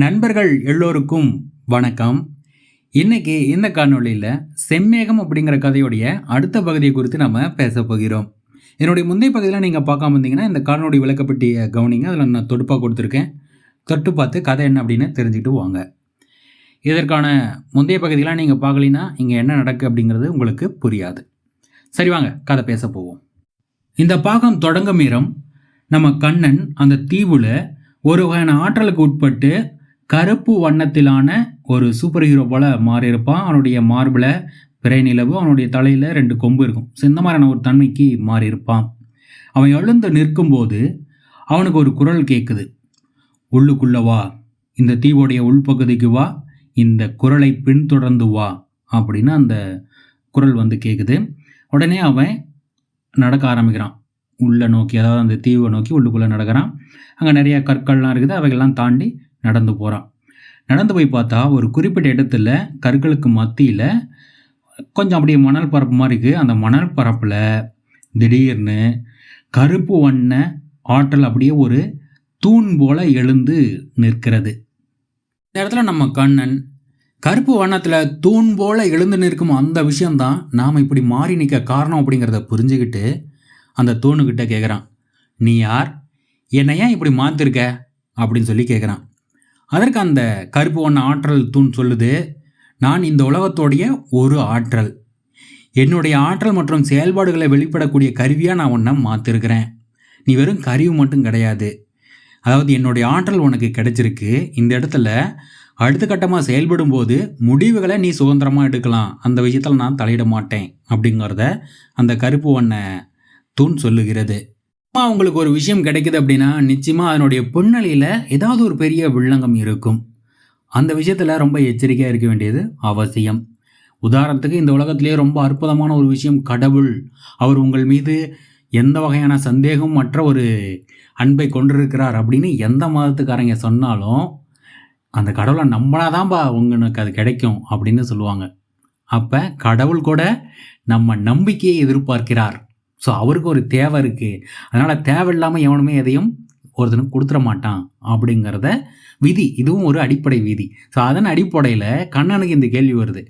நண்பர்கள் எல்லோருக்கும் வணக்கம். இன்னைக்கு இந்த காணொலியில் செம்மேகம் அப்படிங்கிற கதையுடைய அடுத்த பகுதியை குறித்து நம்ம பேச போகிறோம். என்னுடைய முந்தைய பகுதியில் நீங்கள் பார்க்காம இருந்தீங்கன்னா இந்த காணொலி விளக்கப்பட்டிய கவனிங்க. அதில் நான் தொடுப்பாக கொடுத்துருக்கேன். தொட்டு பார்த்து கதை என்ன அப்படின்னு தெரிஞ்சுக்கிட்டு வாங்க. இதற்கான முந்தைய பகுதியெலாம் நீங்கள் பார்க்கலினா இங்கே என்ன நடக்கு அப்படிங்கிறது உங்களுக்கு புரியாது. சரி வாங்க கதை பேச போவோம். இந்த பாகம் தொடங்கும் நேரம் நம்ம கண்ணன் அந்த தீவில் ஒரு வகையான ஆற்றலுக்கு உட்பட்டு கருப்பு வண்ணத்திலான ஒரு சூப்பர் ஹீரோ போல மாறியிருப்பான். அவனுடைய மார்பில் பிறை நிலவு அவனுடைய தலையில் ரெண்டு கொம்பு இருக்கும். ஸோ இந்த மாதிரியான ஒரு தன்மைக்கு மாறியிருப்பான். அவன் எழுந்து நிற்கும்போது அவனுக்கு ஒரு குரல் கேட்குது உள்ளுக்குள்ள வா. இந்த தீவோடைய உள்பகுதிக்கு வா. இந்த குரலை பின்தொடர்ந்து வா. அப்படின்னு அந்த குரல் வந்து கேட்குது உடனே அவன் நடக்க ஆரம்பிக்கிறான். உள்ளே நோக்கி அதாவது அந்த தீவை நோக்கி உள்ளுக்குள்ளே நடக்கிறான். அங்கே நிறைய கற்கள்லாம் இருக்குது. அவைகள்லாம் தாண்டி நடந்து போகிறான் நடந்து போய் பார்த்தா ஒரு குறிப்பிட்ட இடத்துல கற்களுக்கு மத்தியில் கொஞ்சம் அப்படியே மணல் பரப்பு மாதிரி இருக்குது அந்த மணல் பரப்பில் திடீர்னு கருப்பு வண்ண ஆற்றல் அப்படியே ஒரு தூண் போல எழுந்து நிற்கிறது. இந்த இடத்துல நம்ம கண்ணன் கருப்பு வண்ணத்தில் தூண் போல எழுந்து நிற்கும் அந்த விஷயந்தான் நாம் இப்படி மாறி நிற்க காரணம் அப்படிங்கிறத புரிஞ்சுக்கிட்டு அந்த தூணுக்கிட்ட கேட்குறான் நீ யார்? என்னை ஏன் இப்படி மாற்றிருக்க அப்படின்னு சொல்லி கேட்குறான் அதற்கு அந்த கருப்பு வண்ண ஆற்றல் தூண் சொல்லுது நான் இந்த உலகத்தோடைய ஒரு ஆற்றல். என்னுடைய ஆற்றல் மற்றும் செயல்பாடுகளை வெளிப்படக்கூடிய கருவியாக நான் உன்னை மாற்றிருக்கிறேன் நீ வெறும் கருவி மட்டும் கிடையாது. அதாவது என்னுடைய ஆற்றல் உனக்கு கிடைச்சிருக்கு. இந்த இடத்துல அடுத்த கட்டமாக செயல்படும் போது முடிவுகளை நீ சுதந்திரமாக எடுக்கலாம். அந்த விஷயத்தில் நான் தலையிட மாட்டேன். அப்படிங்கிறத அந்த கருப்பு வண்ண தூண் சொல்லுகிறது. அம்மா உங்களுக்கு ஒரு விஷயம் கிடைக்குது அப்படின்னா நிச்சயமாக அதனுடைய பின்னணியில் ஏதாவது ஒரு பெரிய வில்லங்கம் இருக்கும். அந்த விஷயத்தில் ரொம்ப எச்சரிக்கையாக இருக்க வேண்டியது அவசியம். உதாரணத்துக்கு இந்த உலகத்திலேயே ரொம்ப அற்புதமான ஒரு விஷயம் கடவுள். அவர் உங்கள் மீது எந்த வகையான சந்தேகம் மற்ற ஒரு அன்பை கொண்டிருக்கிறார் அப்படின்னு எந்த மதத்துக்காரங்க சொன்னாலும் அந்த கடவுளை நம்பினாதான்பா உங்களுக்கு அது கிடைக்கும் அப்படின்னு சொல்லுவாங்க. அப்போ கடவுள் கூட நம்ம நம்பிக்கையை எதிர்பார்க்கிறார். ஸோ அவருக்கு ஒரு தேவை இருக்குது அதனால் தேவையில்லாமல் எவனுமே எதையும் ஒருத்தனுக்கு கொடுத்துட மாட்டான் அப்படிங்கிறத விதி. இதுவும் ஒரு அடிப்படை விதி. ஸோ அதன் அடிப்படையில் கண்ணனுக்கு இந்த கேள்வி வருது.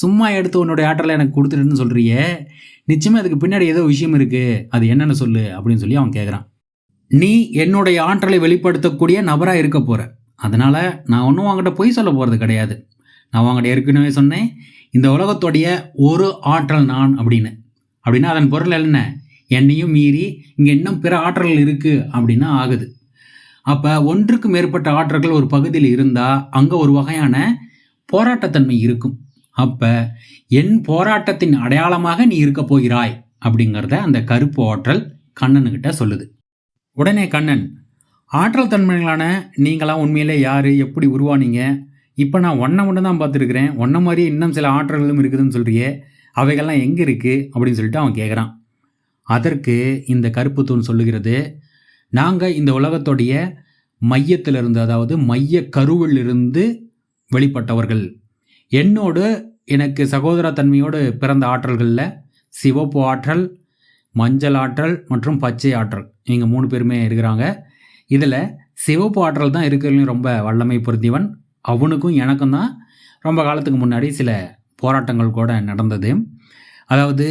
சும்மா எடுத்து உன்னுடைய ஆற்றலை எனக்கு கொடுத்துட்டுன்னு சொல்கிறியே நிச்சயமாக அதுக்கு பின்னாடி ஏதோ விஷயம் இருக்குது அது என்னென்னு சொல்லு அப்படின்னு சொல்லி அவன் கேட்குறான் நீ என்னுடைய ஆற்றலை வெளிப்படுத்தக்கூடிய நபராக இருக்க போகிற அதனால் நான் ஒன்றும் அவங்ககிட்ட பொய் சொல்ல போகிறது கிடையாது. நான் அவங்ககிட்ட ஏற்கனவே சொன்னேன். இந்த உலகத்துடைய ஒரு ஆற்றல் நான் அப்படின்னு. அப்படின்னா அதன் பொருள் என்ன? என்னையும் மீறி இங்கே இன்னும் பிற ஆற்றல்கள் இருக்குது அப்படின்னா ஆகுது. அப்போ ஒன்றுக்கு மேற்பட்ட ஆற்றல்கள் ஒரு பகுதியில் இருந்தால் அங்கே ஒரு வகையான போராட்டத்தன்மை இருக்கும். அப்போ என் போராட்டத்தின் அடையாளமாக நீ இருக்க போகிறாய் அப்படிங்கிறத அந்த கருப்பு ஆற்றல் கண்ணனுக்கிட்ட சொல்லுது. உடனே கண்ணன் ஆற்றல் தன்மைகளான நீங்களாம் உண்மையிலே யார்? எப்படி உருவானீங்க? இப்போ நான் ஒன்றை மட்டும் தான் பார்த்துருக்குறேன். ஒன்றை மாதிரி இன்னும் சில ஆற்றல்களும் இருக்குதுன்னு சொல்கிறியே அவைகள்லாம் எங்கே இருக்குது அப்படின்னு சொல்லிட்டு அவன் கேட்குறான் அதற்கு இந்த கருப்பு தூண் சொல்லுகிறது நாங்கள் இந்த உலகத்துடைய மையத்திலிருந்து அதாவது மைய கருவிலிருந்து வெளிப்பட்டவர்கள். என்னோடு எனக்கு சகோதரத்தன்மையோடு பிறந்த ஆற்றல்களில் சிவப்பு ஆற்றல் மஞ்சள் ஆற்றல் மற்றும் பச்சை ஆற்றல். இவங்க மூணு பேருமே இருக்கிறாங்க. இதில் சிவப்பு ஆற்றல் தான் இருக்கிறதுலையும் ரொம்ப வல்லமை பொருந்தியவன். அவனுக்கும் எனக்கும் தான் ரொம்ப காலத்துக்கு முன்னாடி சில போராட்டங்கள் கூட நடந்தது. அதாவது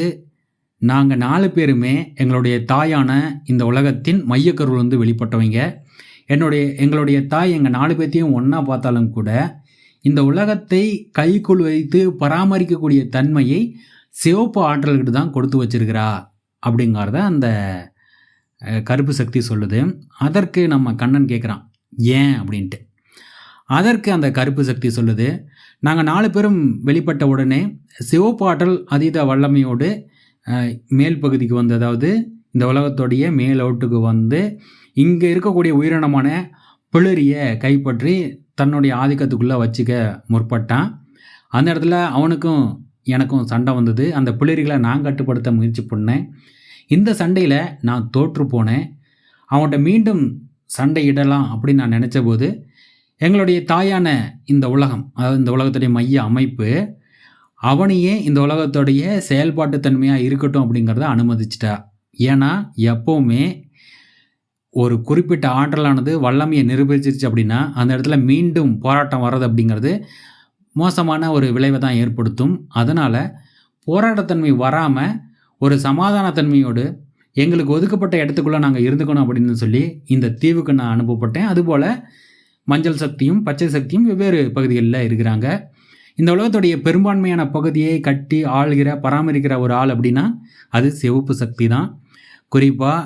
நாங்கள் நாலு பேருமே எங்களுடைய தாயான இந்த உலகத்தின் மையக்கருவிலிருந்து வெளிப்பட்டவங்க. என்னுடைய எங்களுடைய தாய் எங்கள் நாலு பேர்த்தையும் ஒன்றா பார்த்தாலும் கூட இந்த உலகத்தை கைக்குள் வைத்து பராமரிக்கக்கூடிய தன்மையை சிவப்பு ஆற்றல்கிட்ட தான் கொடுத்து வச்சிருக்கிறா அப்படிங்கிறத அந்த கருப்பு சக்தி சொல்லுது. அதற்கு நம்ம கண்ணன் கேட்குறான் ஏன்? அப்படின்ட்டு. அதற்கு அந்த கருப்பு சக்தி சொல்லுது நாங்கள் நாலு பேரும் வெளிப்பட்ட உடனே சிவப்பாற்றல் அதீத வல்லமையோடு மேல் பகுதிக்கு வந்து அதாவது இந்த உலகத்துடைய மேலோட்டுக்கு வந்து இங்கே இருக்கக்கூடிய உயிரினமான பிளரியை கைப்பற்றி தன்னுடைய ஆதிக்கத்துக்குள்ளே வச்சுக்க முற்பட்டான். அந்த இடத்துல அவனுக்கும் எனக்கும் சண்டை வந்தது. அந்த பிளரிகளை நான் கட்டுப்படுத்த முயற்சி பண்ணேன். இந்த சண்டையில் நான் தோற்று போனேன். அவன்கிட்ட மீண்டும் சண்டை இடலாம் அப்படின்னு நான் நினச்ச போது எங்களுடைய தாயான இந்த உலகம் அதாவது இந்த உலகத்துடைய மைய அமைப்பு அவனையே இந்த உலகத்துடைய செயல்பாட்டு தன்மையாக இருக்கட்டும் அப்படிங்கிறத அனுமதிச்சிட்டா. ஏன்னா எப்போவுமே ஒரு குறிப்பிட்ட ஆற்றலானது வல்லமையை நிரூபிச்சிருச்சு அப்படின்னா அந்த இடத்துல மீண்டும் போராட்டம் வர்றது அப்படிங்கிறது மோசமான ஒரு விளைவை தான் ஏற்படுத்தும். அதனால் போராட்டத்தன்மை வராமல் ஒரு சமாதானத்தன்மையோடு எங்களுக்கு ஒதுக்கப்பட்ட இடத்துக்குள்ளே நாங்கள் இருந்துக்கணும் அப்படின்னு சொல்லி இந்த தீவுக்கு நான் அனுப்பப்பட்டேன். அதுபோல் மஞ்சள் சக்தியும் பச்சை சக்தியும் வெவ்வேறு பகுதிகளில் இருக்கிறாங்க. இந்த உலகத்துடைய பெரும்பான்மையான பகுதியை கட்டி ஆள்கிற பராமரிக்கிற ஒரு ஆள் அப்படின்னா அது சிவப்பு சக்தி தான். குறிப்பாக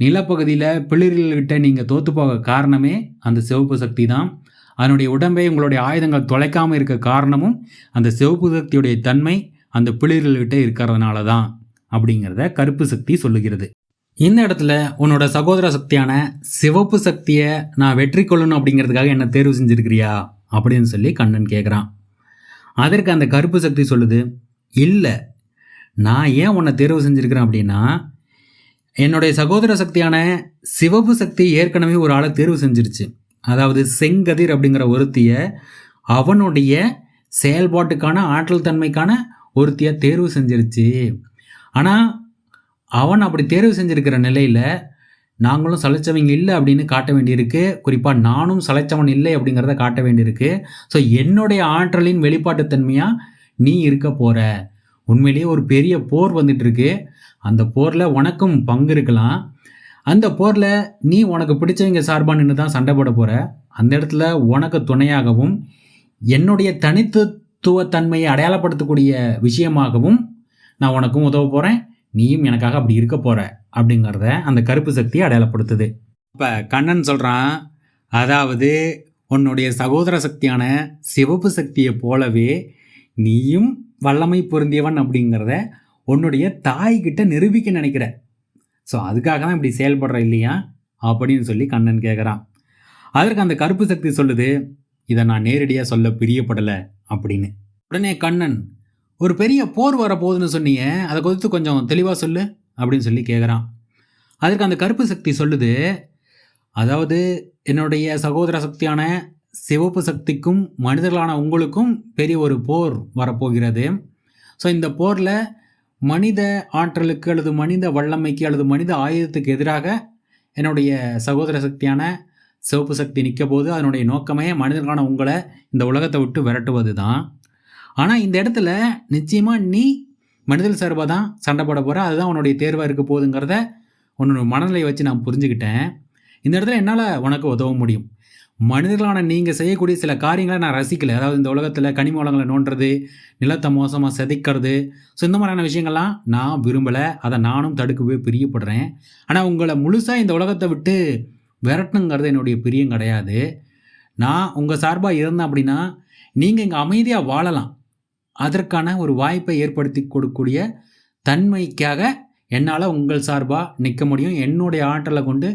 நிலப்பகுதியில் பிளிர்கள்கிட்ட நீங்கள் தோற்று போக காரணமே அந்த சிவப்பு சக்தி தான். அதனுடைய உடம்பை உங்களுடைய ஆயுதங்கள் தொலைக்காமல் இருக்க காரணமும் அந்த சிவப்பு சக்தியுடைய தன்மை அந்த பிளிர்கள்கிட்ட இருக்கிறதுனால தான் அப்படிங்கிறத கருப்பு சக்தி சொல்லுகிறது. இந்த இடத்துல உன்னோட சகோதர சக்தியான சிவப்பு சக்தியை நான் வெற்றி கொள்ளணும் அப்படிங்கிறதுக்காக என்ன தேர்வு செஞ்சுருக்கிறியா? அப்படின்னு சொல்லி கண்ணன் கேட்குறான் அதற்கு அந்த கருப்பு சக்தி சொல்லுது இல்லை நான் ஏன் உன்னை தேர்வு செஞ்சுருக்கிறேன் அப்படின்னா என்னுடைய சகோதர சக்தியான சிவப்பு சக்தி ஏற்கனவே ஒரு ஆளை தேர்வு செஞ்சிருச்சு. அதாவது செங்கதிர் அப்படிங்கிற ஒருத்தியை அவனுடைய செயல்பாட்டுக்கான ஆற்றல் தன்மைக்கான ஒருத்தியை தேர்வு செஞ்சிருச்சு. ஆனால் அவன் அப்படி தேர்வு செஞ்சிருக்கிற நிலையில் நாங்களும் சளைச்சவங்க இல்லை அப்படின்னு காட்ட வேண்டியிருக்கு. குறிப்பாக நானும் சளைச்சவன் இல்லை அப்படிங்கிறத காட்ட வேண்டியிருக்கு. ஸோ என்னுடைய ஆற்றலின் வெளிப்பாட்டுத்தன்மையாக நீ இருக்க போகிற உண்மையிலேயே ஒரு பெரிய போர் வந்துட்டுருக்கு. அந்த போரில் உனக்கும் பங்கு இருக்கலாம். அந்த போரில் நீ உனக்கு பிடிச்சவங்க சார்பாக நின்று தான் சண்டை போட போகிற அந்த இடத்துல உனக்கு துணையாகவும் என்னுடைய தனித்துவத்தன்மையை அடையாளப்படுத்தக்கூடிய விஷயமாகவும் நான் உனக்கும் உதவ போகிறேன் நீயும் எனக்காக அப்படி இருக்க போகிற அப்படிங்கிறத அந்த கருப்பு சக்தியை அடையாளப்படுத்துது. இப்போ கண்ணன் சொல்கிறான் அதாவது உன்னுடைய சகோதர சக்தியான சிவப்பு சக்தியை போலவே நீயும் வல்லமை பொருந்தியவன் அப்படிங்கிறத உன்னுடைய தாய்கிட்ட நிரூபிக்க நினைக்கிற. ஸோ அதுக்காக தான் இப்படி செயல்படுற இல்லையா? அப்படின்னு சொல்லி கண்ணன் கேட்குறான் அதற்கு அந்த கருப்பு சக்தி சொல்லுது இதை நான் நேரடியாக சொல்ல பிரியப்படலை அப்படின்னு. உடனே கண்ணன் ஒரு பெரிய போர் வரப்போகுதுன்னு சொன்னீங்க அதை குறித்து கொஞ்சம் தெளிவாக சொல்லு அப்படின்னு சொல்லி கேட்குறான் அதற்கு அந்த கருப்பு சக்தி சொல்லுது அதாவது என்னுடைய சகோதர சக்தியான சிவப்பு சக்திக்கும் மனிதர்களான உங்களுக்கும் பெரிய ஒரு போர் வரப்போகிறது. ஸோ இந்த போரில் மனித ஆற்றலுக்கு அல்லது மனித வல்லமைக்கு அல்லது மனித ஆயுதத்துக்கு எதிராக என்னுடைய சகோதர சக்தியான சிவப்பு சக்தி நிற்க போது அதனுடைய நோக்கமே மனிதர்களான உங்களை இந்த உலகத்தை விட்டு விரட்டுவது தான் ஆனால் இந்த இடத்துல நிச்சயமாக நீ மனிதல் சார்பாக தான் சண்டை போட போகிற அதுதான் உன்னுடைய தேர்வாக இருக்க போகுதுங்கிறத உன்னோட மனநிலையை வச்சு நான் புரிஞ்சுக்கிட்டேன். இந்த இடத்துல என்னால் உனக்கு உதவ முடியும். மனிதர்களான நீங்கள் செய்யக்கூடிய சில காரியங்களை நான் ரசிக்கலை. அதாவது இந்த உலகத்தில் கனிம வளங்களை நோண்டுறது நிலத்தை மோசமாக செதைக்கிறது. ஸோ இந்த மாதிரியான விஷயங்கள்லாம் நான் விரும்பலை. அதை நானும் தடுக்கவே பிரியப்படுறேன். ஆனால் உங்களை முழுசாக இந்த உலகத்தை விட்டு விரட்டணுங்கிறது என்னுடைய பிரியம் கிடையாது. நான் உங்கள் சார்பாக இருந்தேன் அப்படின்னா நீங்கள் இங்கே அமைதியாக வாழலாம். அதற்கான ஒரு வாய்ப்பை ஏற்படுத்தி கொடுக்கக்கூடிய தன்மைக்காக என்னால் உங்கள் சார்பாக நிற்க முடியும். என்னுடைய ஆற்றலை கொண்டு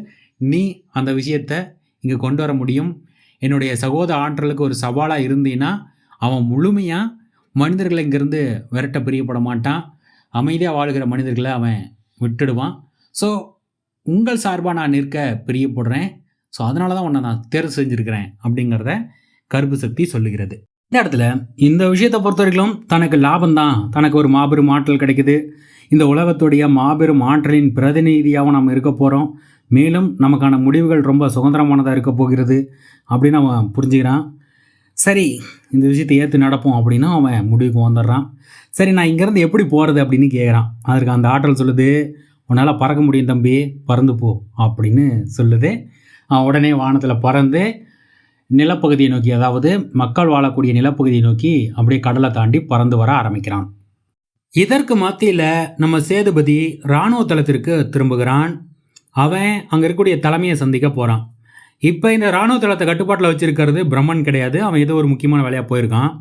நீ அந்த விஷயத்தை இங்கே கொண்டு வர முடியும். என்னுடைய சகோதர ஆற்றலுக்கு ஒரு சவாலாக இருந்தீன்னா அவன் முழுமையாக மனிதர்களை இங்கேருந்து விரட்ட பிரியப்பட மாட்டான். அமைதியாக வாழ்கிற மனிதர்களை அவன் விட்டுடுவான். ஸோ உங்கள் சார்பாக நான் நிற்க பிரியப்படுறேன். ஸோ அதனால தான் உன்னை நான் தேர்வு செஞ்சுருக்கிறேன் அப்படிங்கிறத கருப்பு சக்தி சொல்லுகிறது. இந்த இடத்துல இந்த விஷயத்தை பொறுத்த வரைக்கும் தனக்கு லாபம் தான் தனக்கு ஒரு மாபெரும் ஆற்றல் கிடைக்குது. இந்த உலகத்துடைய மாபெரும் ஆற்றலின் பிரதிநிதியாகவும் நம்ம இருக்க போகிறோம் மேலும் நமக்கான முடிவுகள் ரொம்ப சுதந்திரமானதாக இருக்க போகிறது அப்படின்னு அவன் புரிஞ்சுக்கிறான். சரி இந்த விஷயத்தை ஏற்று நடப்போம் அப்படின்னா அவன் முடிவுக்கு வந்துடுறான். சரி நான் இங்கேருந்து எப்படி போகிறது அப்படின்னு கேட்குறான் அதற்கு அந்த ஆற்றல் சொல்லுது உன்னால் பறக்க முடியும் தம்பி பறந்து போ அப்படின்னு சொல்லுது. அவன் உடனே வானத்தில் பறந்து நிலப்பகுதியை நோக்கி அதாவது மக்கள் வாழக்கூடிய நிலப்பகுதியை நோக்கி அப்படியே கடலை தாண்டி பறந்து வர ஆரம்பிக்கிறான். இதற்கு மத்தியில் நம்ம சேதுபதி இராணுவ தளத்திற்கு திரும்புகிறான். அவன் அங்கே இருக்கக்கூடிய தலைமையை சந்திக்க போகிறான் இப்போ இந்த இராணுவ தளத்தை கட்டுப்பாட்டில் வச்சுருக்கிறது பிரம்மன் கிடையாது. அவன் ஏதோ ஒரு முக்கியமான வேலையாக போயிருக்கான்.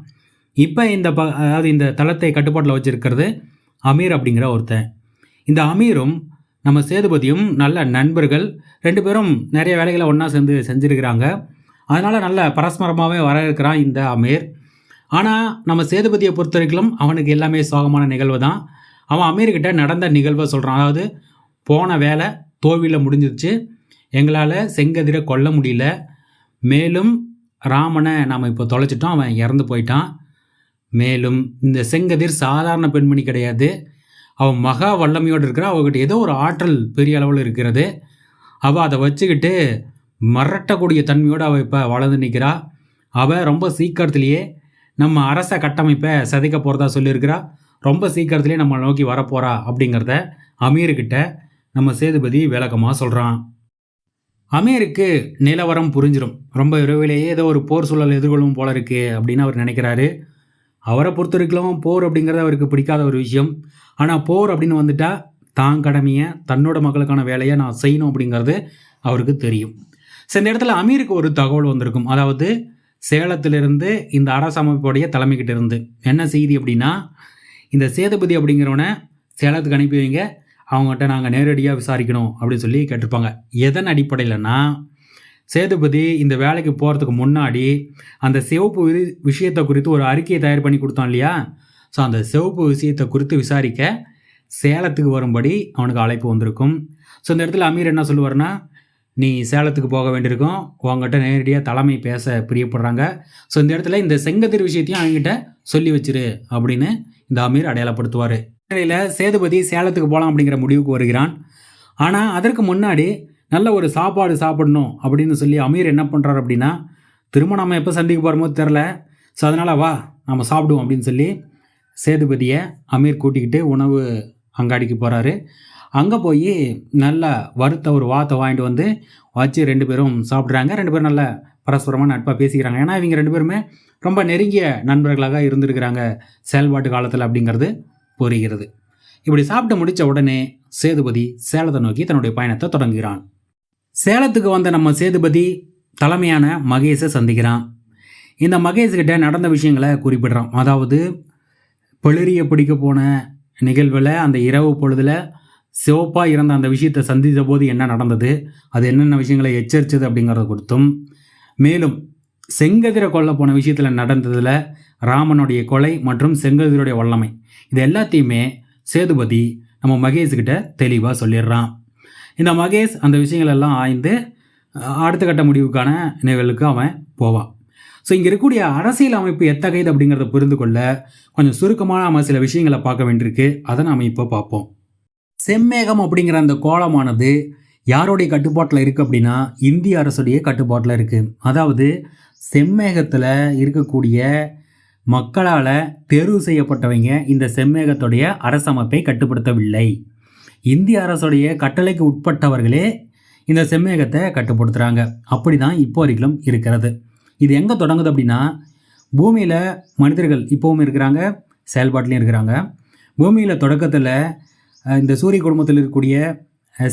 இப்போ இந்த ப அதாவது இந்த தளத்தை கட்டுப்பாட்டில் வச்சுருக்கிறது அமீர் அப்படிங்கிற ஒருத்தன். இந்த அமீரும் நம்ம சேதுபதியும் நல்ல நண்பர்கள். ரெண்டு பேரும் நிறைய வேலைகளை ஒன்றா சேர்ந்து செஞ்சுருக்கிறாங்க. அதனால் நல்ல பரஸ்பரமாகவே வர இருக்கிறான் இந்த அமீர். ஆனால் நம்ம சேதுபதியை பொறுத்த வரைக்கும் அவனுக்கு எல்லாமே சோகமான நிகழ்வு தான். அவன் அமீர்கிட்ட நடந்த நிகழ்வை சொல்கிறான் அதாவது போன வேலை தோல்வியில் முடிஞ்சிருச்சு. எங்களால் செங்கதிரை கொல்ல முடியல. மேலும் ராமனை நாம் இப்போ தொலைச்சிட்டோம். அவன் இறந்து போயிட்டான். மேலும் இந்த செங்கதிர் சாதாரண பெண்மணி கிடையாது. அவன் மகா வல்லமையோடு இருக்கிற அவகிட்ட ஏதோ ஒரு ஆற்றல் பெரிய அளவில் இருக்கிறது. அவள் அதை வச்சுக்கிட்டு மறட்டக்கூடிய தன்மையோடு அவள் இப்போ வளர்ந்து நிற்கிறா அவள் ரொம்ப சீக்கிரத்துலேயே நம்ம அரச கட்டமைப்பை சிதைக்க போகிறதா சொல்லியிருக்கிறா. ரொம்ப சீக்கிரத்துலேயே நம்ம நோக்கி வரப்போகிறா அப்படிங்கிறத அமீர்கிட்ட நம்ம சேதுபதி விளக்கமாக சொல்கிறான் அமீருக்கு நிலவரம் புரிஞ்சிடும் ரொம்ப விரைவிலேயே ஏதோ ஒரு போர் சூழல் எதிர்கொள்ளும் போல இருக்குது அப்படின்னு அவர் நினைக்கிறாரு. அவரை பொறுத்த வரைக்கும் போர் அப்படிங்கிறது அவருக்கு பிடிக்காத ஒரு விஷயம். ஆனால் போர் அப்படின்னு வந்துட்டால் தான் கடமையை தன்னோட மக்களுக்கான வேலையை நான் செய்யணும் அப்படிங்கிறது அவருக்கு தெரியும். ஸோ இந்த இடத்துல அமீருக்கு ஒரு தகவல் வந்திருக்கும். அதாவது சேலத்திலிருந்து இந்த அரசு அமைப்புடைய தலைமைக்கிட்ட இருந்து என்ன செய்தி அப்படின்னா இந்த சேதுபதி அப்படிங்கிறவனை சேலத்துக்கு அனுப்பி வைங்க அவங்ககிட்ட நாங்கள் நேரடியாக விசாரிக்கணும் அப்படின்னு சொல்லி கேட்டிருப்பாங்க. எதன் அடிப்படையிலனா சேதுபதி இந்த வேலைக்கு போகிறதுக்கு முன்னாடி அந்த சிவப்பு வி- விஷயத்தை குறித்து ஒரு அறிக்கையை தயார் பண்ணி கொடுத்தான் இல்லையா? ஸோ அந்த சிவப்பு விஷயத்தை குறித்து விசாரிக்க சேலத்துக்கு வரும்படி அவனுக்கு அழைப்பு வந்திருக்கும். ஸோ இந்த இடத்துல அமீர் என்ன சொல்லுவார்னா நீ சேலத்துக்கு போக வேண்டியிருக்கும். உங்ககிட்ட நேரடியாக தலைமை பேச பிரியப்படுறாங்க. ஸோ இந்த இடத்துல இந்த செங்கதிர் விஷயத்தையும் அவங்ககிட்ட சொல்லி வச்சிரு அப்படின்னு இந்த அமீர் அடையாளப்படுத்துவார். இடையில சேதுபதி சேலத்துக்கு போகலாம் அப்படிங்கிற முடிவுக்கு வருகிறான். ஆனால் அதற்கு முன்னாடி நல்ல ஒரு சாப்பாடு சாப்பிடணும் அப்படின்னு சொல்லி அமீர் என்ன பண்ணுறாரு அப்படின்னா திரும்ப நம்ம எப்போ சந்திக்க போகிறோமோ தெரில ஸோ அதனால் வா நம்ம சாப்பிடுவோம் அப்படின்னு சொல்லி சேதுபதியை அமீர் கூட்டிக்கிட்டு உணவு அங்காடிக்கு போகிறாரு அங்கே போய் நல்லா வறுத்த ஒரு வாத்தை வாங்கிட்டு வந்து வச்சு ரெண்டு பேரும் சாப்பிட்றாங்க. ரெண்டு பேரும் நல்ல பரஸ்பரமாக நட்பாக பேசிக்கிறாங்க. ஏன்னா இவங்க ரெண்டு பேருமே ரொம்ப நெருங்கிய நண்பர்களாக இருந்திருக்கிறாங்க. செயல்பாட்டு காலத்தில் அப்படிங்கிறது புரிகிறது. இப்படி சாப்பிட்டு முடித்த உடனே சேதுபதி சேலத்தை நோக்கி தன்னுடைய பயணத்தை தொடங்குகிறான். சேலத்துக்கு வந்த நம்ம சேதுபதி தலைமையான மகேஷை சந்திக்கிறான். இந்த மகேஷ்கிட்ட நடந்த விஷயங்களை குறிப்பிடுறான். அதாவது பிளறிய பிடிக்க போன நிகழ்வில் அந்த இரவு பொழுதில் சிவப்பாக இருந்த அந்த விஷயத்தை சந்தித்த போது என்ன நடந்தது? அது என்னென்ன விஷயங்களை எச்சரித்தது அப்படிங்கிறத கொடுத்தும். மேலும் செங்கதிரை கொல்ல போன விஷயத்தில் நடந்ததில் ராமனுடைய கொலை மற்றும் செங்கதிருடைய வல்லமை. இது எல்லாத்தையுமே சேதுபதி நம்ம மகேஷ்கிட்ட தெளிவாக சொல்லிடுறான். இந்த மகேஷ் அந்த விஷயங்களெல்லாம் ஆய்ந்து அடுத்த கட்ட முடிவுக்கான நிகழ்வுக்கு அவன் போவான். ஸோ இங்கே இருக்கக்கூடிய அரசியல் அமைப்பு எத்தகையது அப்படிங்கிறத புரிந்து கொள்ள கொஞ்சம் சுருக்கமான நம்ம சில விஷயங்களை பார்க்க வேண்டியிருக்கு. அதை நாம் இப்போ பார்ப்போம். செம்மேகம் அப்படிங்கிற அந்த கோலமானது யாருடைய கட்டுப்பாட்டில் இருக்குது அப்படின்னா இந்திய அரசுடைய கட்டுப்பாட்டில் இருக்குது அதாவது செம்மேகத்தில் இருக்கக்கூடிய மக்களால் தேர்வு செய்யப்பட்டவங்க இந்த செம்மேகத்துடைய அரசமைப்பை கட்டுப்படுத்தவில்லை. இந்திய அரசுடைய கட்டளைக்கு உட்பட்டவர்களே இந்த செம்மேகத்தை கட்டுப்படுத்துகிறாங்க அப்படி தான் இப்போ வரைக்கும் இருக்கிறது. இது எங்கே தொடங்குது அப்படின்னா பூமியில் மனிதர்கள் இப்போவும் இருக்கிறாங்க செயல்பாட்டிலையும் இருக்கிறாங்க. பூமியில் தொடக்கத்தில் இந்த சூரிய குடும்பத்தில் இருக்கக்கூடிய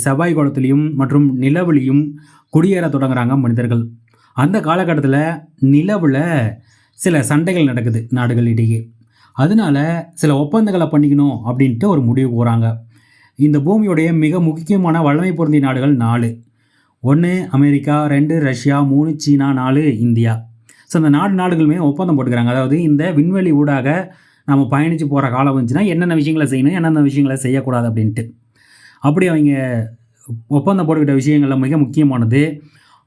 செவ்வாய் குளத்துலேயும் மற்றும் நிலவுலையும் குடியேற தொடங்குறாங்க மனிதர்கள். அந்த காலகட்டத்தில் நிலவில் சில சண்டைகள் நடக்குது நாடுகளிடையே. அதனால சில ஒப்பந்தங்களை பண்ணிக்கணும் அப்படின்ட்டு ஒரு முடிவு போகிறாங்க இந்த பூமியுடைய மிக முக்கியமான வல்லமை பொருந்திய நாடுகள் நாலு. ஒன்று அமெரிக்கா ரெண்டு ரஷ்யா மூணு சீனா நாலு இந்தியா. ஸோ அந்த நாடு நாடுகளுமே ஒப்பந்தம் போட்டுக்கிறாங்க. அதாவது இந்த விண்வெளி ஊடாக நம்ம பயணித்து போகிற காலம் வந்துச்சுன்னா என்னென்ன விஷயங்களை செய்யணும் என்னென்ன விஷயங்களை செய்யக்கூடாது அப்படின்ட்டு. அப்படி அவங்க ஒப்பந்தம் போட்டுக்கிட்ட விஷயங்களில் மிக முக்கியமானது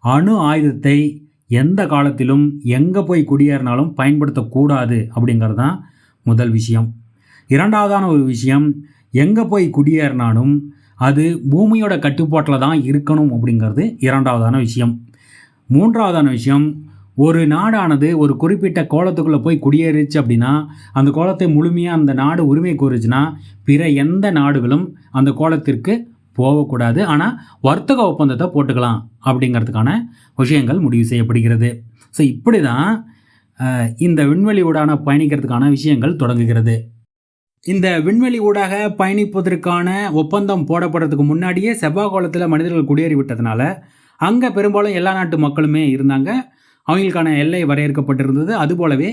அணு ஆயுதத்தை எந்த காலத்திலும் எங்கே போய் குடியேறினாலும் பயன்படுத்தக்கூடாது அப்படிங்கிறது தான் முதல் விஷயம். இரண்டாவதான ஒரு விஷயம் எங்கே போய் குடியேறினாலும் அது பூமியோட கட்டுப்பாட்டில் தான் இருக்கணும் அப்படிங்கிறது இரண்டாவதான விஷயம். மூன்றாவதான விஷயம் ஒரு நாடானது ஒரு குறிப்பிட்ட கோலத்துக்குள்ளே போய் குடியேறிச்சு அப்படின்னா அந்த கோலத்தை முழுமையாக அந்த நாடு உரிமை கோருச்சுன்னா பிற எந்த நாடுகளும் அந்த கோலத்திற்கு போகக்கூடாது. ஆனால் வர்த்தக ஒப்பந்தத்தை போட்டுக்கலாம் அப்படிங்கிறதுக்கான விஷயங்கள் முடிவு செய்யப்படுகிறது. ஸோ இப்படி தான் இந்த விண்வெளி ஊடான பயணிக்கிறதுக்கான விஷயங்கள் தொடங்குகிறது. இந்த விண்வெளி ஊடாக பயணிப்பதற்கான ஒப்பந்தம் போடப்படுறதுக்கு முன்னாடியே செவ்வாய் கோலத்தில் மனிதர்கள் குடியேறி விட்டதுனால அங்கே பெரும்பாலும் எல்லா நாட்டு மக்களுமே இருந்தாங்க. அவங்களுக்கான எல்லை வரையறுக்கப்பட்டிருந்தது. அதுபோலவே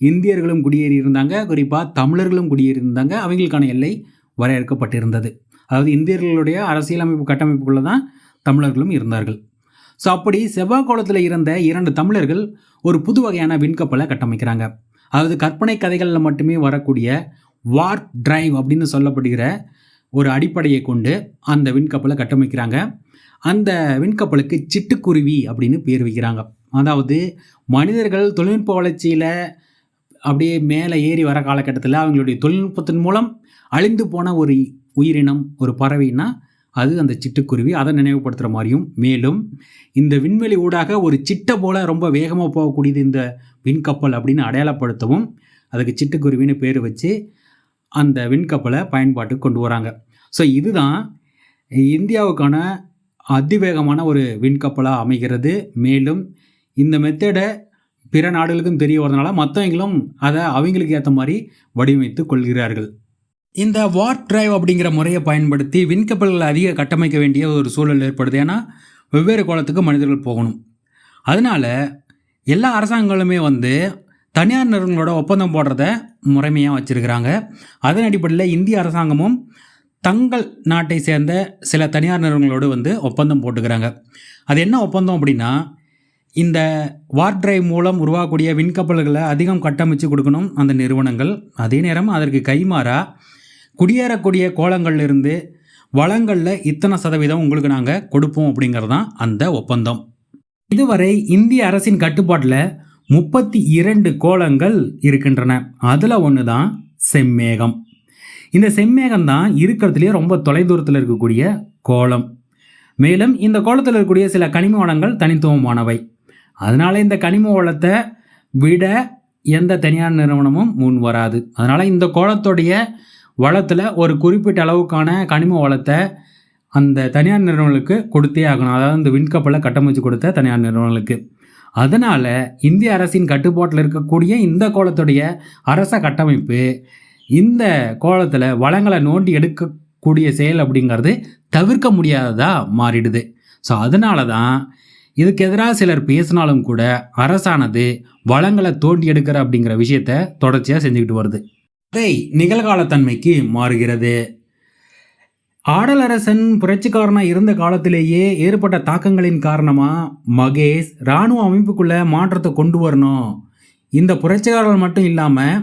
இந்தியர்களும் குடியேறி இருந்தாங்க குறிப்பாக தமிழர்களும் குடியேறி இருந்தாங்க அவங்களுக்கான எல்லை வரையறுக்கப்பட்டிருந்தது. அதாவது இந்தியர்களுடைய அரசியலமைப்பு கட்டமைப்புக்குள்ளே தான் தமிழர்களும் இருந்தார்கள். ஸோ அப்படி செவ்வாக்கோளத்தில் இருந்த இரண்டு தமிழர்கள் ஒரு புது வகையான விண்கப்பலை கட்டமைக்கிறாங்க. அதாவது கற்பனை கதைகளில் மட்டுமே வரக்கூடிய வார்ப் டிரைவ் அப்படின்னு சொல்லப்படுகிற ஒரு அடிப்படையை கொண்டு அந்த விண்கப்பலை கட்டமைக்கிறாங்க. அந்த விண்கப்பலுக்கு சிட்டுக்குருவி அப்படின்னு பேர் வைக்கிறாங்க. அதாவது மனிதர்கள் தொழில்நுட்ப வளர்ச்சியில் அப்படியே மேலே ஏறி வர காலகட்டத்தில் அவங்களுடைய தொழில்நுட்பத்தின் மூலம் அழிந்து போன ஒரு உயிரினம் ஒரு பறவைன்னா அது அந்த சிட்டுக்குருவி. அதை நினைவுபடுத்துகிற மாதிரியும் மேலும் இந்த விண்வெளி ஊடாக ஒரு சிட்டை போல் ரொம்ப வேகமாக போகக்கூடியது இந்த விண்கப்பல் அப்படின்னு அடையாளப்படுத்தவும் அதுக்கு சிட்டுக்குருவின்னு பேர் வச்சு அந்த விண்கப்பலை பயன்பாட்டுக்கு கொண்டு வராங்க. ஸோ இதுதான் இந்தியாவுக்கான அதிவேகமான ஒரு விண்கப்பலாக அமைகிறது. மேலும் இந்த மெத்தடை பிற நாடுகளுக்கும் தெரிய வரதுனால மற்றவங்களும் அதை அவங்களுக்கு ஏற்ற மாதிரி வடிவமைத்து கொள்கிறார்கள். இந்த வார்ப் டிரைவ் அப்படிங்கிற முறையை பயன்படுத்தி விண்கப்பல்களை அதிக கட்டமைக்க வேண்டிய ஒரு சூழல் ஏற்படுது. ஏன்னா வெவ்வேறு கோலத்துக்கு மனிதர்கள் போகணும். அதனால் எல்லா அரசாங்கங்களுமே வந்து தனியார் நிறுவனங்களோட ஒப்பந்தம் போடுறத முறைமையாக வச்சுருக்கிறாங்க. அதன் அடிப்படையில் இந்திய அரசாங்கமும் தங்கள் நாட்டை சேர்ந்த சில தனியார் நிறுவனங்களோடு வந்து ஒப்பந்தம் போட்டுக்கிறாங்க. அது என்ன ஒப்பந்தம் அப்படின்னா இந்த வார் டிரைவ் மூலம் உருவாகக்கூடிய விண்கப்பல்களை அதிகம் கட்டமைச்சு கொடுக்கணும் அந்த நிறுவனங்கள். அதே நேரம் அதற்கு கைமாறா குடியேறக்கூடிய கோலங்கள்லேருந்து வளங்களில் இத்தனை சதவீதம் உங்களுக்கு நாங்கள் கொடுப்போம் அப்படிங்கிறது தான் அந்த ஒப்பந்தம். இதுவரை இந்திய அரசின் கட்டுப்பாட்டில் முப்பத்தி இரண்டு கோலங்கள் இருக்கின்றன. அதில் ஒன்று தான் செம்மேகம். இந்த செம்மேகம் தான் இருக்கிறதுலேயே ரொம்ப தொலைதூரத்தில் இருக்கக்கூடிய கோலம். மேலும் இந்த கோலத்தில் இருக்கக்கூடிய சில கனிம வளங்கள் தனித்துவமானவை. அதனால் இந்த கனிம வளத்தை விட எந்த தனியார் நிறுவனமும் முன் வராது. அதனால் இந்த கோலத்துடைய வளத்தில் ஒரு குறிப்பிட்ட அளவுக்கான கனிம வளத்தை அந்த தனியார் நிறுவனங்களுக்கு கொடுத்தே ஆகணும். அதாவது இந்த விண்கப்பலை கட்டமைச்சு கொடுத்த தனியார் நிறுவனங்களுக்கு. அதனால் இந்திய அரசின் கட்டுப்பாட்டில் இருக்கக்கூடிய இந்த கோலத்துடைய அரச கட்டமைப்பு இந்த கோலத்தில் வளங்களை நோண்டி எடுக்கக்கூடிய செயல் அப்படிங்கிறது தவிர்க்க முடியாததாக மாறிடுது. ஸோ அதனால தான் இதுக்கு எதிராக சிலர் பேசினாலும் கூட அரசானது வளங்களை தோண்டி எடுக்கிற அப்படிங்கிற விஷயத்த தொடர்ச்சியாக செஞ்சுக்கிட்டு வருது. அதை நிகழ்காலத்தன்மைக்கு மாறுகிறது. ஆடலரசன் புரட்சிக்காரனாக இருந்த காலத்திலேயே ஏற்பட்ட தாக்கங்களின் காரணமாக மகேஷ் இராணுவ அமைப்புக்குள்ளே மாற்றத்தை கொண்டு வரணும். இந்த புரட்சிக்காரர்கள் மட்டும் இல்லாமல்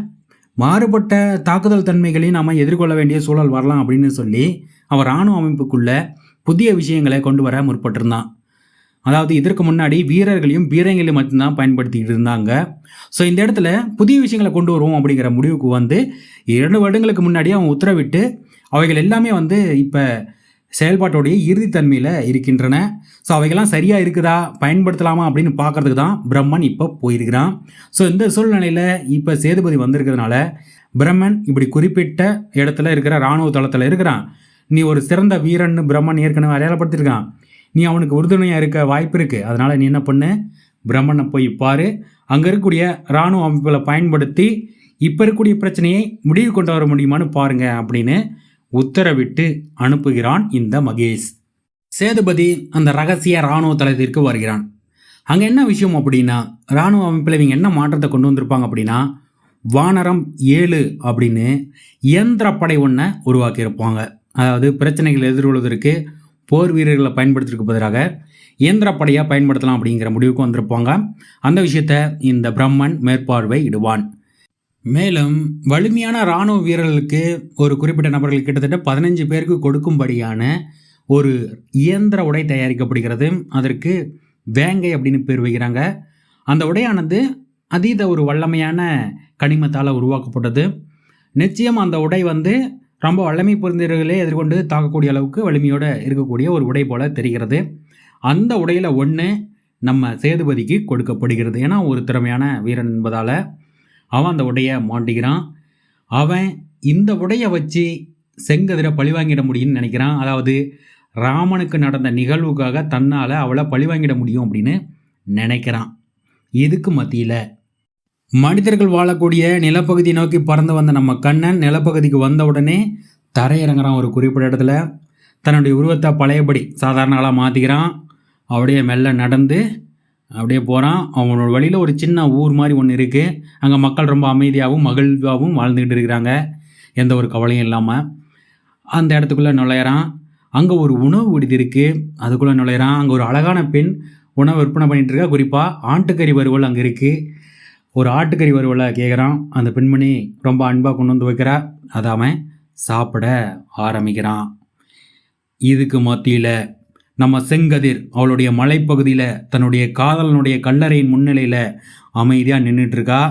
மாறுபட்ட தாக்குதல் தன்மைகளையும் நாம் எதிர்கொள்ள வேண்டிய சூழல் வரலாம் அப்படின்னு சொல்லி அவர் இராணுவ அமைப்புக்குள்ளே புதிய விஷயங்களை கொண்டு வர முற்பட்டிருந்தான். அதாவது இதற்கு முன்னாடி வீரர்களையும் பீரங்களையும் மட்டும்தான் பயன்படுத்திக்கிட்டு இருந்தாங்க. ஸோ இந்த இடத்துல புதிய விஷயங்களை கொண்டு வருவோம் அப்படிங்கிற முடிவுக்கு வந்து இரண்டு வருடங்களுக்கு முன்னாடி அவன் உத்தரவிட்டு அவைகள் எல்லாமே வந்து இப்போ செயல்பாட்டோடைய இறுதித்தன்மையில் இருக்கின்றன. ஸோ அவைகள்லாம் சரியாக இருக்குதா? பயன்படுத்தலாமா? அப்படின்னு பார்க்கறதுக்கு தான் பிரம்மன் இப்போ போயிருக்கிறான். ஸோ இந்த சூழ்நிலையில் இப்போ சேதுபதி வந்திருக்கிறதுனால பிரம்மன் இப்படி குறிப்பிட்ட இடத்துல இருக்கிற இராணுவ தளத்தில் இருக்கிறான். நீ ஒரு சிறந்த வீரன்னு பிரம்மன் ஏற்கனவே அடையாளப்படுத்திருக்கான் நீ அவனுக்கு உறுதுணையாக இருக்க வாய்ப்பு இருக்குது அதனால் நீ என்ன பண்ணு? பிரம்மனை போய் பாரு. அங்கே இருக்கக்கூடிய இராணுவ அமைப்புகளை பயன்படுத்தி இப்போ இருக்கக்கூடிய பிரச்சனையை முடிவு கொண்டு வர முடியுமான்னு பாருங்க அப்படின்னு உத்தரவிட்டு அனுப்புகிறான் இந்த மகேஷ். சேதுபதி அந்த ரகசிய இராணுவ தளத்திற்கு வருகிறான். அங்கே என்ன விஷயம் அப்படின்னா இராணுவ அமைப்பில் இவங்க என்ன மாற்றத்தை கொண்டு வந்திருப்பாங்க அப்படின்னா வானரம் ஏழு அப்படின்னு இயந்திரப்படை ஒன்றை உருவாக்கியிருப்பாங்க. அதாவது பிரச்சனைகள் எதிர்கொள்வதற்கு போர் வீரர்களை பயன்படுத்துறதுக்கு பதிலாக இயந்திரப்படையாக பயன்படுத்தலாம் அப்படிங்கிற முடிவுக்கு வந்திருப்பாங்க. அந்த விஷயத்த இந்த பிரம்மன் மேற்பார்வை இடுவான். மேலும் வலிமையான இராணுவ வீரர்களுக்கு ஒரு குறிப்பிட்ட நபர்கள் கிட்டத்தட்ட பதினஞ்சு பேருக்கு கொடுக்கும்படியான ஒரு இயந்திர உடை தயாரிக்கப்படுகிறது. அதற்கு வேங்கை அப்படின்னு பேர் வைக்கிறாங்க. அந்த உடையானது அதீத ஒரு வல்லமையான கனிமத்தால் உருவாக்கப்பட்டது. நிச்சயம் அந்த உடை வந்து ரொம்ப வல்லமை புரிந்தவர்களே எதிர்கொண்டு தாக்கக்கூடிய அளவுக்கு வலிமையோடு இருக்கக்கூடிய ஒரு உடை போல தெரிகிறது. அந்த உடையில் ஒன்று நம்ம சேதுபதிக்கு கொடுக்கப்படுகிறது. ஏன்னா ஒரு திறமையான வீரன் என்பதால் அவன் அந்த உடையை மாட்டிக்கிறான் அவன் இந்த உடையை வச்சு செங்கதிரை பழிவாங்கிட முடியும்னு நினைக்கிறான். அதாவது ராமனுக்கு நடந்த நிகழ்வுக்காக தன்னால் அவளை பழிவாங்கிட முடியும் அப்படின்னு நினைக்கிறான். இதுக்கு மத்தியில் மனிதர்கள் வாழக்கூடிய நிலப்பகுதி நோக்கி பறந்து வந்த நம்ம கண்ணன் நிலப்பகுதிக்கு வந்த உடனே தரையிறங்குறான் ஒரு குறிப்பிட்ட இடத்துல. தன்னுடைய உருவத்தை பழையபடி சாதாரண ஆளாக மாற்றிக்கிறான் அப்படியே மெல்ல நடந்து அப்படியே போகிறான் அவனோட வழியில் ஒரு சின்ன ஊர் மாதிரி ஒன்று இருக்குது அங்கே மக்கள் ரொம்ப அமைதியாகவும் மகிழ்வாகவும் வாழ்ந்துக்கிட்டு இருக்கிறாங்க. எந்த ஒரு கவலையும் இல்லாமல் அந்த இடத்துக்குள்ளே நுழையிறான். அங்கே ஒரு உணவு விடுதி இருக்குது அதுக்குள்ளே நுழையிறான். அங்கே ஒரு அழகான பெண் உணவு விற்பனை பண்ணிகிட்டு இருக்கா. குறிப்பாக ஆட்டுக்கறி வறுவல் அங்கே இருக்குது ஒரு ஆட்டுக்கறி வறுவலை கேட்குறான் அந்த பெண்மணி ரொம்ப அன்பாக கொண்டு வந்து வைக்கிறா. அதை அவன் சாப்பிட ஆரம்பிக்கிறான். இதுக்கு மத்தியில் நம்ம செங்கதிர் அவளுடைய மலைப்பகுதியில் தன்னுடைய காதலனுடைய கல்லறையின் முன்னிலையில் அமைதியாக நின்றுட்டுருக்கா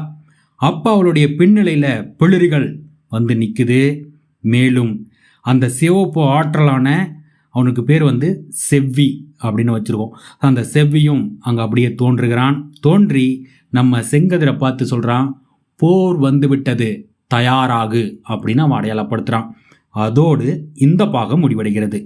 அப்போ அவளுடைய பின்னிலையில் பிளிரிகள் வந்து நிற்குது மேலும் அந்த சிவப்பு ஆற்றலான அவனுக்கு பேர் வந்து செவ்வி அப்படின்னு வச்சுருக்கோம். அந்த செவ்வியும் அங்கே அப்படியே தோன்றுகிறான். தோன்றி நம்ம செங்கதிரை பார்த்து சொல்கிறான் போர் வந்துவிட்டது தயாராகு அப்படின்னு அவன் அடையாளப்படுத்துகிறான் அதோடு இந்த பாகம் முடிவடைகிறது.